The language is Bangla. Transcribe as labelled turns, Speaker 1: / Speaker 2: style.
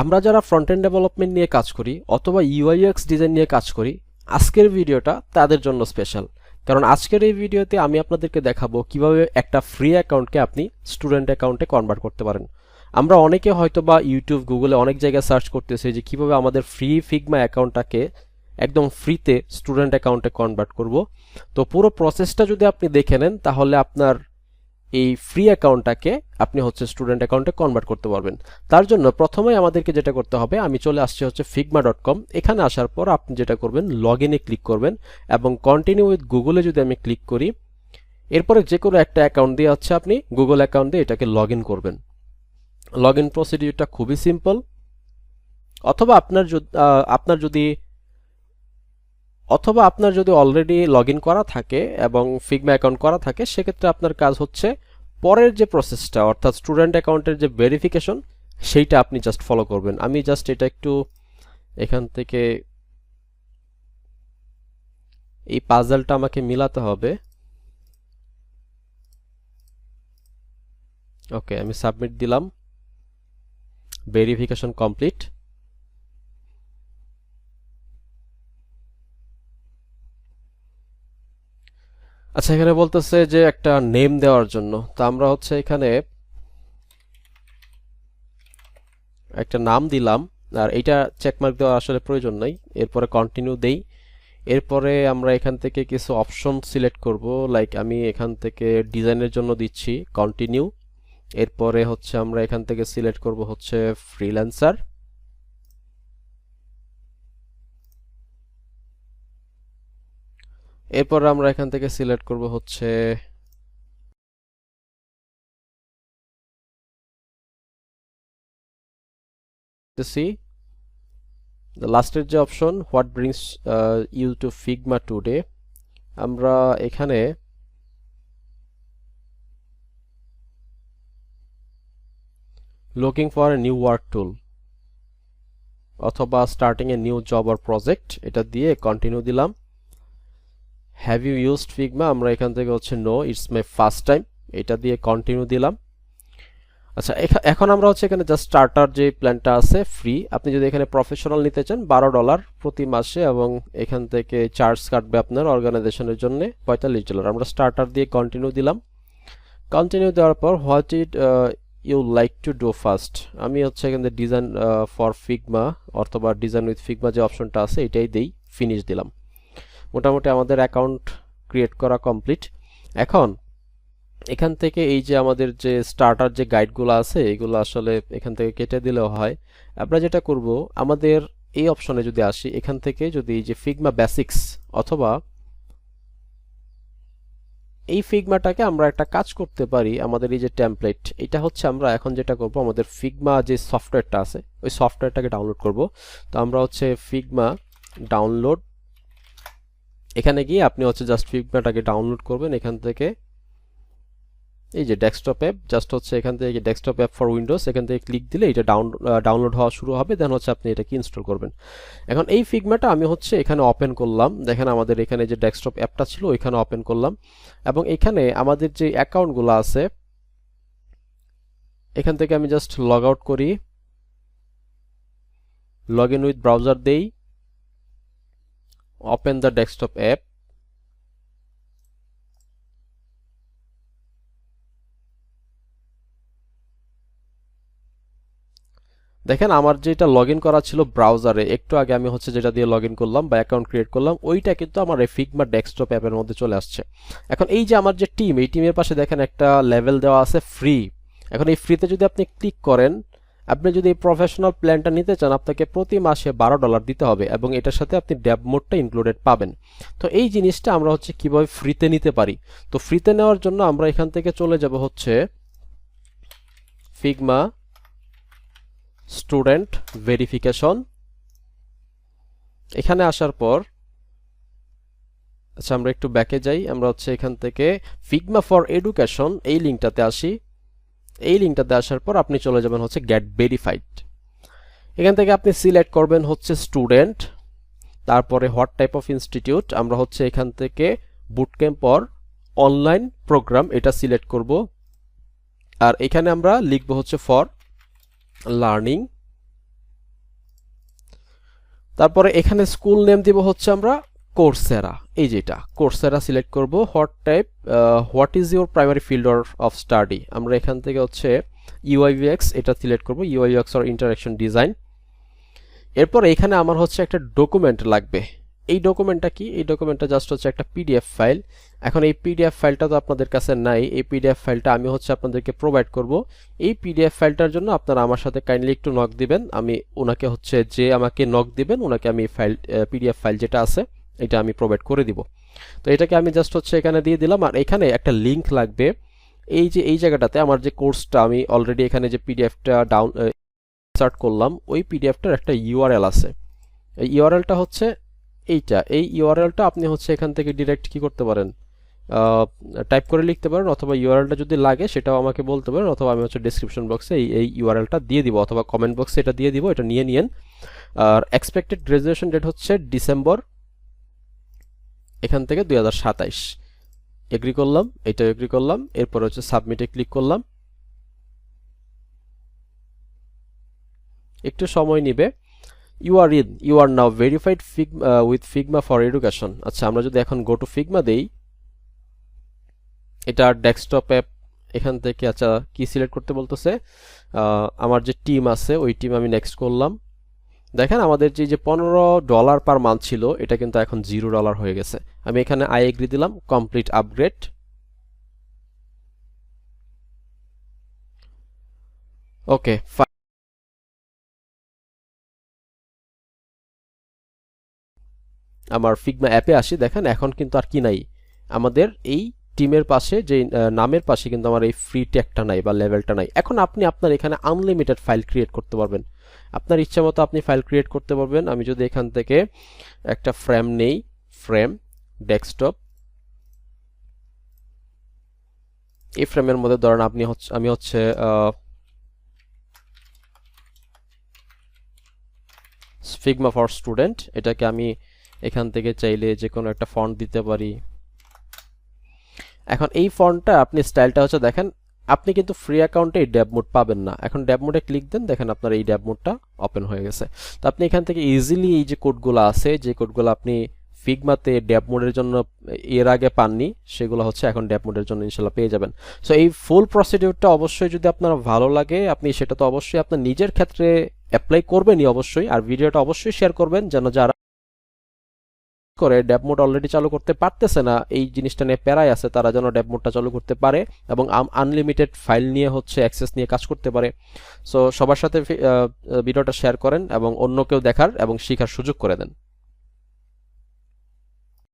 Speaker 1: আমরা যারা ফ্রন্ট এন্ড ডেভেলপমেন্ট নিয়ে কাজ করি অথবা ইউআইএক্স ডিজাইন নিয়ে কাজ করি, আজকের ভিডিওটা তাদের জন্য স্পেশাল কারণ আজকের এই ভিডিওতে আমি আপনাদেরকে দেখাবো কীভাবে একটা ফ্রি অ্যাকাউন্টকে আপনি স্টুডেন্ট অ্যাকাউন্টে কনভার্ট করতে পারেন। আমরা অনেকে হয়তো বা ইউটিউব গুগলে অনেক জায়গায় সার্চ করতেছি যে কীভাবে আমাদের ফ্রি ফিগমা অ্যাকাউন্টটাকে একদম ফ্রিতে স্টুডেন্ট অ্যাকাউন্টে কনভার্ট করব। তো পুরো প্রসেসটা যদি আপনি দেখে নেন, তাহলে আপনার এই ফ্রি অ্যাকাউন্টটাকে আপনি হচ্ছে স্টুডেন্ট অ্যাকাউন্টে কনভার্ট করতে পারবেন। তার জন্য প্রথমেই আমাদেরকে যেটা করতে হবে, আমি চলে আসছি হচ্ছে ফিগমা ডট কম এখানে আসার পর আপনি যেটা করবেন লগ ইনে ক্লিক করবেন এবং কন্টিনিউ উইথ গুগলে যদি আমি ক্লিক করি, এরপরে যে কোনো একটা অ্যাকাউন্ট দিয়ে হচ্ছে আপনি গুগল অ্যাকাউন্ট দিয়ে এটাকে লগ করবেন। লগ ইন প্রসিডিউরটা খুবই সিম্পল অথবা আপনার আপনার যদি অথবা আপনার যদি অলরেডি লগ করা থাকে এবং ফিগমা অ্যাকাউন্ট করা থাকে, সেক্ষেত্রে আপনার কাজ হচ্ছে পরের যে প্রসেসটা অর্থাৎ স্টুডেন্ট অ্যাকাউন্টের যে ভেরিফিকেশন সেইটা আপনি জাস্ট ফলো করবেন। আমি জাস্ট এটা একটু এখান থেকে এই পাজলটা আমাকে মিলাতে হবে। ওকে আমি সাবমিট দিলাম। ভেরিফিকেশন কমপ্লিট আচ্ছা এখানে বলতেছে যে একটা নেম দেওয়ার জন্য। তো আমরা হচ্ছে এখানে একটা নাম দিলাম, আর এইটা চেকমার্ক দেওয়া আসলে প্রয়োজন নাই। এরপরে কন্টিনিউ দেই। এরপরে আমরা এখান থেকে কিছু অপশন সিলেক্ট করব লাইক আমি এখান থেকে ডিজাইনের জন্য দিচ্ছি কন্টিনিউ এরপরে হচ্ছে আমরা এখান থেকে সিলেক্ট করব হচ্ছে ফ্রিল্যান্সার এরপর আমরা এখান থেকে সিলেক্ট করব হচ্ছে সি লাস্টের যে option what brings you to Figma today আমরা এখানে looking for a new work tool অথবা স্টার্টিং এ নিউ জব আর প্রজেক্ট এটা দিয়ে কন্টিনিউ দিলাম। হ্যাভ ইউ ইউজড ফিগমা আমরা এখান থেকে হচ্ছে no it's my first time এটা দিয়ে কন্টিনিউ দিলাম। আচ্ছা এখন আমরা হচ্ছে এখানে জাস্ট স্টার্টার যে প্ল্যানটা আছে ফ্রি আপনি যদি এখানে প্রফেশনাল নিতে চান, বারো ডলার প্রতি মাসে এবং এখান থেকে চার্জ কাটবে আপনার অর্গানাইজেশনের জন্য পঁয়তাল্লিশ ডলার আমরা স্টার্টার দিয়ে কন্টিনিউ দিলাম। কন্টিনিউ দেওয়ার পর what it you like to do first আমি হচ্ছে এখানে ডিজাইন ফর ফিগমা অথবা ডিজাইন উইথ ফিগমা যে অপশনটা আছে, এটাই দেই ফিনিশ দিলাম। মোটামুটি আমাদের অ্যাকাউন্ট ক্রিয়েট করা কমপ্লিট এখন, এখান থেকে এই যে আমাদের যে স্টার্টার যে গাইডগুলো আছে, এগুলো আসলে এখান থেকে কেটে দিলেও হয়। আমরা যেটা করব, আমাদের এই অপশনে যদি আসি, এখান থেকে যদি এই যে ফিগমা বেসিক্স অথবা এই ফিগমাটাকে আমরা একটা কাজ করতে পারি, আমাদের এই যে টেমপ্লেট এটা হচ্ছে আমরা এখন যেটা করব, আমাদের ফিগমা যে সফটওয়্যারটা আছে, ওই সফটওয়্যারটাকে ডাউনলোড করব। তো আমরা হচ্ছে ফিগমা ডাউনলোড এখানে গিয়ে আপনি হচ্ছে জাস্ট ফিগমাটাকে ডাউনলোড করবেন, এখান থেকে এই যে ডেস্কটপ অ্যাপ জাস্ট হচ্ছে এখান থেকে ডেস্কটপ অ্যাপ ফর উইন্ডোজ এখান থেকে ক্লিক দিলে এটা ডাউন ডাউনলোড হওয়া শুরু হবে দেন হচ্ছে আপনি এটাকে ইনস্টল করবেন। এখন এই ফিগমাটা আমি হচ্ছে এখানে ওপেন করলাম, দেখেন আমাদের এখানে যে ডেস্কটপ অ্যাপটা ছিল, ওইখানে ওপেন করলাম। এবং এখানে আমাদের যে অ্যাকাউন্টগুলো আছে, এখান থেকে আমি জাস্ট লগ আউট করি। লগ ইন উইথ ব্রাউজার দেই। Open the desktop app. দেখেন, আমার যেটা লগ করা ছিল ব্রাউজারে একটু আগে আমি হচ্ছে যেটা দিয়ে লগ করলাম বা অ্যাকাউন্ট ক্রিয়েট করলাম, ওইটা কিন্তু আমার এই ফিগমা ডেস্কটপ অ্যাপের মধ্যে চলে আসছে। এখন এই যে আমার যে টিম এই টিমের পাশে দেখেন একটা লেভেল দেওয়া আছে ফ্রি এখন এই ফ্রিতে যদি আপনি ক্লিক করেন আপনি যদি এই প্রফেশনাল প্ল্যানটা নিতে চান, আপনাকে প্রতি মাসে বারো ডলার দিতে হবে এবং এটার সাথে আপনি ড্যাব মোডটা ইনক্লুডেড পাবেন। তো এই জিনিসটা আমরা হচ্ছে কীভাবে ফ্রিতে নিতে পারি? তো ফ্রিতে নেওয়ার জন্য আমরা এখান থেকে চলে যাব হচ্ছে ফিগমা স্টুডেন্ট ভেরিফিকেশন এখানে আসার পর আচ্ছা আমরা একটু ব্যাকে যাই। আমরা হচ্ছে এখান থেকে ফিগমা ফর এডুকেশন এই লিঙ্কটাতে আসি। এই লিঙ্কটাতে আসার পর আপনি চলে যাবেন হচ্ছে গেট ভেরিফাইড এখান থেকে আপনি সিলেক্ট করবেন হচ্ছে স্টুডেন্ট তারপরে হোয়াট টাইপ অফ ইনস্টিটিউট আমরা হচ্ছে এখান থেকে বুটক্যাম্প পর অনলাইন প্রোগ্রাম এটা সিলেক্ট করব। আর এখানে আমরা লিখব হচ্ছে ফর লার্নিং তারপরে এখানে স্কুল নেম দিব হচ্ছে আমরা কোর্সেরা এই যেটা কোর্সেরা সিলেক্ট করব what type what is your primary field of study আমরা এখান থেকে হচ্ছে ইউআইভিএক্স এটা সিলেক্ট করব ইউআইভিএক্স অর ইন্টারাকশন ডিজাইন এরপর এখানে আমার হচ্ছে একটা ডকুমেন্ট লাগবে। এই ডকুমেন্টটা কি? এই ডকুমেন্টটা জাস্ট হচ্ছে একটা পিডিএফ ফাইল এখন এই পিডিএফ ফাইলটা তো আপনাদের কাছে নাই। এই পিডিএফ ফাইলটা আমি হচ্ছে আপনাদেরকে প্রোভাইড করব। এই পিডিএফ ফাইলটার জন্য আপনারা আমার সাথে কাইন্ডলি একটু নক দিবেন। আমি ওনাকে হচ্ছে যে আমাকে নক দিবেন, ওনাকে আমি ফাইল পিডিএফ ফাইল যেটা আছে এটা আমি প্রোভাইড করে দিব। তো এটাকে আমি জাস্ট হচ্ছে এখানে দিয়ে দিলাম আর এখানে একটা লিংক লাগবে। এই যে, এই জায়গাটাতে আমার যে কোর্সটা আমি অলরেডি এখানে যে পিডিএফটা ডাউন সার্ট করলাম, ওই পিডিএফটার একটা ইউআরএল আছে। এই ইউআরএলটা হচ্ছে এইটা। এই ইউআরএলটা আপনি হচ্ছে এখান থেকে ডিরেক্ট কি করতে পারেন? টাইপ করে লিখতে পারেন অথবা ইউআরএলটা যদি লাগে সেটাও আমাকে বলতে পারেন অথবা আমি হচ্ছে ডিসক্রিপশন বক্সে এই এই ইউআরএলটা দিয়ে দিব অথবা কমেন্ট বক্সে এটা দিয়ে দিব, এটা নিয়ে নিয়েন। আর এক্সপেক্টেড গ্রাজুয়েশন ডেট হচ্ছে ডিসেম্বর এখান থেকে দুই হাজার সাতাইশ। এগ্রি করলাম এটা এগ্রি করলাম, এরপর হচ্ছে সাবমিটে ক্লিক করলাম। একটু সময় নিবে। You are in you are now verified Figma with Figma for education আচ্ছা আমরা যদি এখন গো টু ফিগমা দেই, এটা ডেস্কটপ অ্যাপ এখান থেকে আচ্ছা কি সিলেক্ট করতে বলতেছে? আমার যে টিম আছে, ওই টিম আমি নেক্সট করলাম। দেখেন, আমাদের যে যে পনেরো ডলার পার মান্থ ছিল, এটা কিন্তু এখন জিরো ডলার হয়ে গেছে। আমি এখানে আই এগ্রি দিলাম কমপ্লিট আপগ্রেড ওকে আমার ফিগমা অ্যাপে আসি, দেখেন এখন কিন্তু আর কি নাই। আমাদের এই টিমের পাশে, যে নামের পাশে কিন্তু আমার এই ফ্রি ট্যাগটা নাই বা লেভেলটা নাই। এখন আপনি আপনার এখানে আনলিমিটেড ফাইল ক্রিয়েট করতে পারবেন। আপনার ইচ্ছা মতো আপনি ফাইল ক্রিয়েট করতে পারবেন। আমি যদি এখান থেকে একটা ফ্রেম নেই ফ্রেম ডেস্কটপ এই ফ্রেমের মধ্যে ধরেন আপনি হচ্ছে, আমি হচ্ছে ফিগমা ফর স্টুডেন্ট এটাকে আমি এখান থেকে চাইলে যে কোনো একটা ফন্ট দিতে পারি। এখন এই ফন্টটা আপনি স্টাইলটা হচ্ছে দেখেন, আপনি কিন্তু ফ্রি অ্যাকাউন্টে এই ড্যাব মোড পাবেন না। এখন ড্যাব মোডে ক্লিক দেন, দেখেন আপনার এই ড্যাব মোডটা ওপেন হয়ে গেছে। তো আপনি এখান থেকে ইজিলি এই যে কোডগুলো আছে, যে কোডগুলো আপনি ফিগমাতে ড্যাব মোডের জন্য এর আগে পাননি, সেগুলো হচ্ছে এখন ড্যাব মোডের জন্য ইনশাল্লাহ পেয়ে যাবেন। সো এই ফুল প্রসিডিউরটা অবশ্যই যদি আপনার ভালো লাগে, আপনি সেটা তো অবশ্যই আপনার নিজের ক্ষেত্রে অ্যাপ্লাই করবেনই অবশ্যই, আর ভিডিওটা অবশ্যই শেয়ার করবেন, যেন যারা করে ড্যাব মোড অলরেডি চালু করতে পারতেছে না, এই জিনিসটা নিয়ে প্যারায় আছে, তারা যেন ড্যাব মোডটা চালু করতে পারে এবং আনলিমিটেড ফাইল নিয়ে হচ্ছে অ্যাক্সেস নিয়ে কাজ করতে পারে। সো সবার সাথে ভিডিওটা শেয়ার করেন এবং অন্য কেউ দেখার এবং শেখার সুযোগ করে দেন।